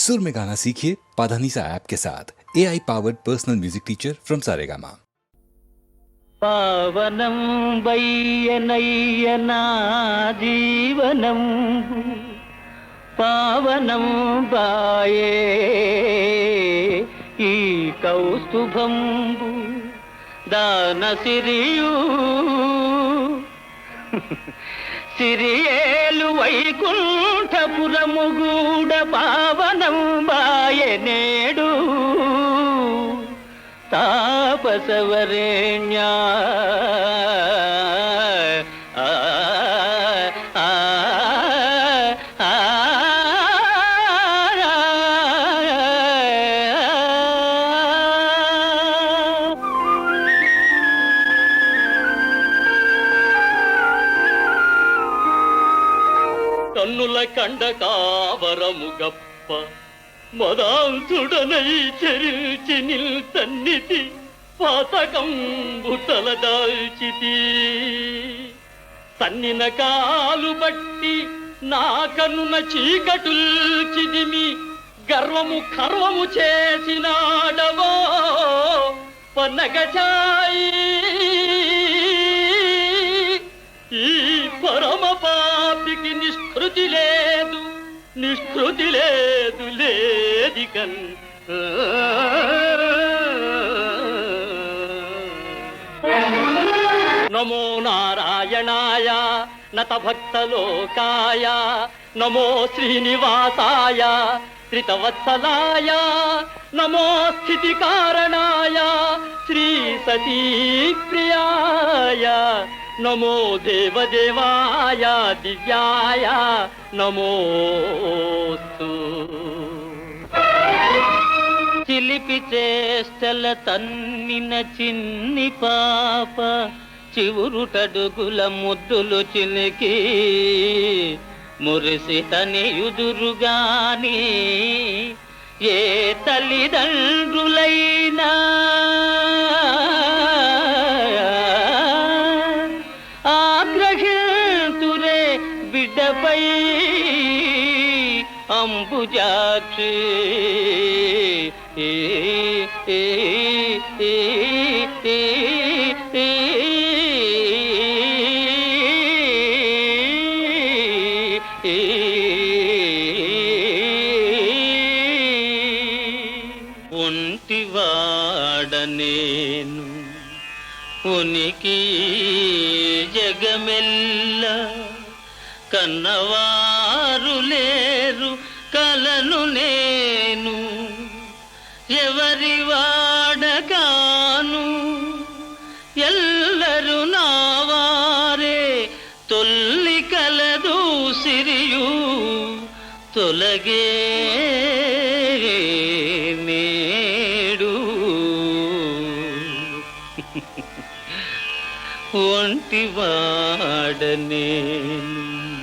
सुर में गाना सीखिए पाधानीसा ऐप के साथ। A I powered personal music teacher from Saregama पावनम वैयनय्यना जीवनम् पावनं वाये ई कौस्तुभम्बु दानसिरियू సిరియేలు వైకుంఠపురముగూడ పావనం బాయే నేడు. తాపసవరేణ్యా. కన్నుల కండ కావరము గప్ప. మదాంతుడనై తన్నితి నిల్తన్నితి పాతకంబు తలదాల్చితి తన్నిన కాలు బట్టి నా కన్నున చీకటుల్చిదిమి గర్వము కర్వము చేసినాడవో? పన్నగచాయి ఈ పరమపా పాపికి నిష్కృతి లేదు నిష్కృతి లేదు లేదికన్ నమో నారాయణాయ నత భక్తలోకాయ నమో శ్రీనివాసాయ త్రితవత్సలాయ నమో స్థితి కారణాయ శ్రీ సతీ ప్రియాయ నమో దేవదేవాయ దివ్యాయ నమోస్తు. చిలిపి చేష్టల తన్నిన చిన్ని పాప చివురుటడుగుల ముద్దులు చిలికి మురిసి తనియుదురుగాని ఏ తల్లిదండ్రు ఆగ్రహితురే బిడ్డపై అంబుజాక్షి ఏ, ఏ, ఏ, ఏ, ఏ, ఏ, ఒంటివాడ నేను ఉనికి జగమెల్ల కన్నవారు లేరు కలను నేను. ఎవరి వాడగాను ఎల్లరు నావారే తొల్లి కలదు సిరియు తొలగే ఒంటివాడ నేను